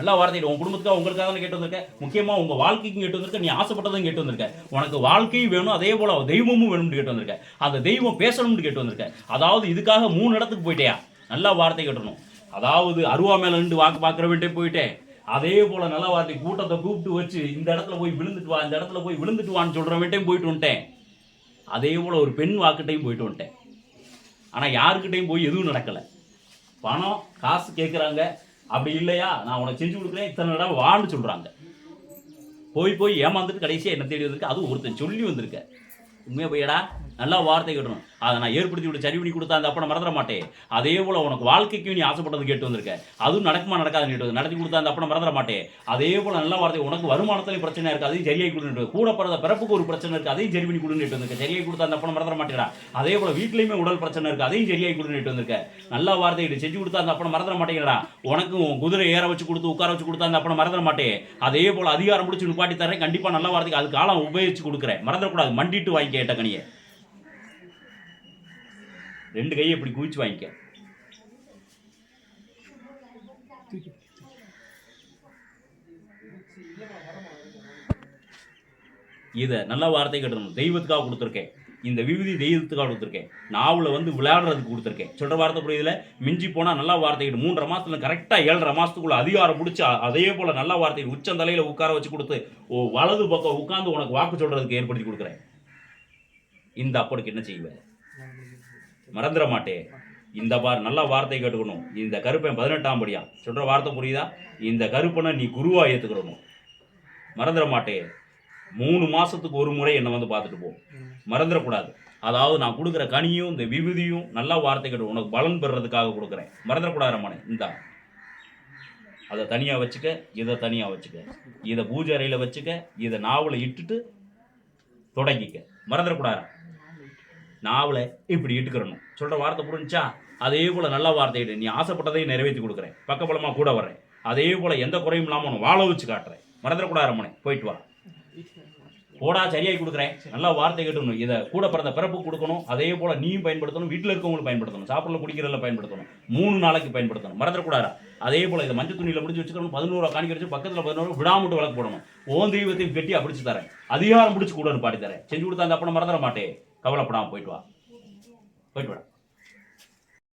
நல்லா வார்த்தை உன் குடும்பத்துக்காக உங்களுக்காக தான் கேட்டு வந்திருக்க? முக்கியமா உங்க வாழ்க்கைக்கும் கேட்டு வந்திருக்க. நீ ஆசைப்பட்டதும் கேட்டு வந்திருக்க. உனக்கு வாழ்க்கையும் வேணும் அதே போல தெய்வமும் வேணும்னு கேட்டு வந்திருக்க. அந்த தெய்வம் பேசணும்னு கேட்டு வந்திருக்க. அதாவது இதுக்காக மூணு இடத்துக்கு போயிட்டியா? நல்லா வார்த்தை கேட்டணும். அதாவது அருவா மேல நின்று வாக்கு பார்க்குறவன்ட்டே போயிட்டேன். அதே போல நல்ல வார்த்தை கூட்டத்தை கூப்பிட்டு வச்சு இந்த இடத்துல போய் விழுந்துட்டு வா இந்த இடத்துல போய் விழுந்துட்டு வான்னு சொல்கிறவன்ட்டையும் போயிட்டு வந்துட்டேன். அதே போல ஒரு பெண் வாக்கிட்டையும் போயிட்டு வந்துட்டேன். ஆனால் யாருக்கிட்டையும் போய் எதுவும் நடக்கலை. பணம் காசு கேட்குறாங்க அப்படி இல்லையா? நான் உனக்கு செஞ்சு கொடுக்குறேன். இத்தனை தடவை வான்னு சொல்கிறாங்க போய் போய் ஏமாந்துட்டு கடைசியாக என்ன தேடி வந்திருக்க? அதுவும் ஒருத்தன் சொல்லி வந்திருக்க. உண்மையாக போயடா நல்லா வார்த்தை கேட்டணும். அதை நான் ஏற்படுத்தி விட்டு சரி பண்ணி கொடுத்தா அந்த அப்ப மறந்துட மாட்டேன். அதே போல உனக்கு வாழ்க்கைக்கும் நீ ஆசைப்பட்டது கேட்டு வந்திருக்க. அதுவும் நடக்குமா நடக்காதுன்னு கேட்டு நடத்தி கொடுத்தா அந்த அப்ப மறந்துட மாட்டேன். அதே போல நல்ல வார்த்தை உனக்கு வருமானத்துலையும் பிரச்சனை இருக்கு அதையும் சரியாகி கொடுன்னு கூட பிறந்த பிறப்புக்கு ஒரு பிரச்சனை இருக்கு அதையும் சரி பண்ணி கொடுன்னு வந்திருக்க. சரியாகி கொடுத்தா அந்த அப்ப மறந்துட மாட்டேடா அதே போல வீட்லையுமே உடல் பிரச்சனை இருக்கு அதையும் சரியாகி கொடுன்னு வந்திருக்க. நல்ல வார்த்தை இது செஞ்சு கொடுத்தா அந்த அப்ப மறந்துட மாட்டேங்கிறா உனக்கு உன் குதிரை ஏற வச்சு கொடுத்து உட்கார வச்சு கொடுத்தா அந்த அப்ப மறந்துட மாட்டேன். அதே போல அதிகாரம் முடிச்சு நிப்பாட்டி தரேன் கண்டிப்பா நல்ல வார்த்தைக்கு அது காலம் உபயோகிச்சு கொடுக்குறேன். மறந்துடக்கூடாது. மண்டிட்டு வாங்கி கேட்ட கனியை. ரெண்டு கையை இப்படி குவிச்சு வாங்கிக்க. இதை நல்ல வார்த்தை கட்டணும். தெய்வத்துக்காக கொடுத்துருக்கேன். இந்த விபூதி தெய்வத்துக்காக கொடுத்துருக்கேன். நாவில் வந்து விளையாடுறதுக்கு கொடுத்துருக்கேன். சொல்கிற வார்த்தை புரியுதுல? மிஞ்சி போனால் நல்லா வார்த்தை கிட்ட மூன்றரை மாதத்தில் கரெக்டாக ஏழரை மாதத்துக்குள்ளே அதிகாரம் பிடிச்சி அதே போல் நல்ல வார்த்தை உச்சந்தலையில் உட்கார வச்சு கொடுத்து ஓ வலது பக்கம் உட்காந்து உனக்கு வாக்கு சொல்கிறதுக்கு ஏற்படுத்தி கொடுக்குறேன். இந்த அப்பனுக்கு என்ன செய்வேன்? மறந்துட மாட்டேன் இந்த பார் நல்ல வார்த்தை கேட்டுக்கணும். இந்த கருப்பன் பதினெட்டாம் படியா? சொல்கிற வார்த்தை புரியுதா? இந்த கருப்பனை நீ குருவாக ஏற்றுக்கிறணும் மறந்துட மாட்டேன் மூணு மாதத்துக்கு ஒரு முறை என்னை வந்து பார்த்துட்டு போ. மறந்துடக்கூடாது. அதாவது நான் கொடுக்குற கனியும் இந்த விபூதியும் நல்ல வார்த்தை கேட்டு உனக்கு பலன் பெறுறதுக்காக கொடுக்குறேன். மறந்துடக்கூடாது ரமணே. இந்தா. அதை தனியாக வச்சுக்க இதை தனியாக வச்சுக்க. இதை பூஜை அறையில் வச்சுக்க இதை நாவலை இட்டுட்டு தொடங்கிக்க. மறந்துடக்கூடாது நாவலை இப்படி இட்டுக்கிறணும். சொல்கிற வார்த்தை புரிஞ்சா அதே போல் நல்ல வார்த்தையிடு நீ ஆசைப்பட்டதையும் நிறைவேற்றி கொடுக்குறேன். பக்கபலமாக கூட வர்றேன். அதே போல் எந்த குறையும் இல்லாமல் உன்னை வாழ வச்சு காட்டுறேன். மறந்துடக்கூடாது ரமணே. போயிட்டு வா. போடா சரியாகி கொடுக்குறேன். நல்லா வார்த்தை கேட்டணும் இதை கூட பிறந்த பிறப்பு கொடுக்கணும். அதே போல் நீயும் பயன்படுத்தணும். வீட்டில் இருக்கவங்களும் பயன்படுத்தணும். சாப்பிடல குடிக்கிறதுல பயன்படுத்தணும். மூணு நாளைக்கு பயன்படுத்தணும். மறந்துடக்கூடாதா அதே போல் இதை மஞ்சள் துணியில் முடிச்சு வச்சுக்கணும். பதினோரு காணிக்க வச்சு பக்கத்தில் பதினோரு விடாமட்டு விளக்கு போடணும். ஓன் தெய்வத்தையும் கட்டி அப்படிச்சு தரேன். அதிகாரம் பிடிச்சி கூடன்னு பாடி தரேன் செஞ்சு கொடுத்தா அந்த அப்பனை மறந்துட மாட்டேன் கவலைப்படாமல் போயிட்டு வா. போயிட்டு வாடா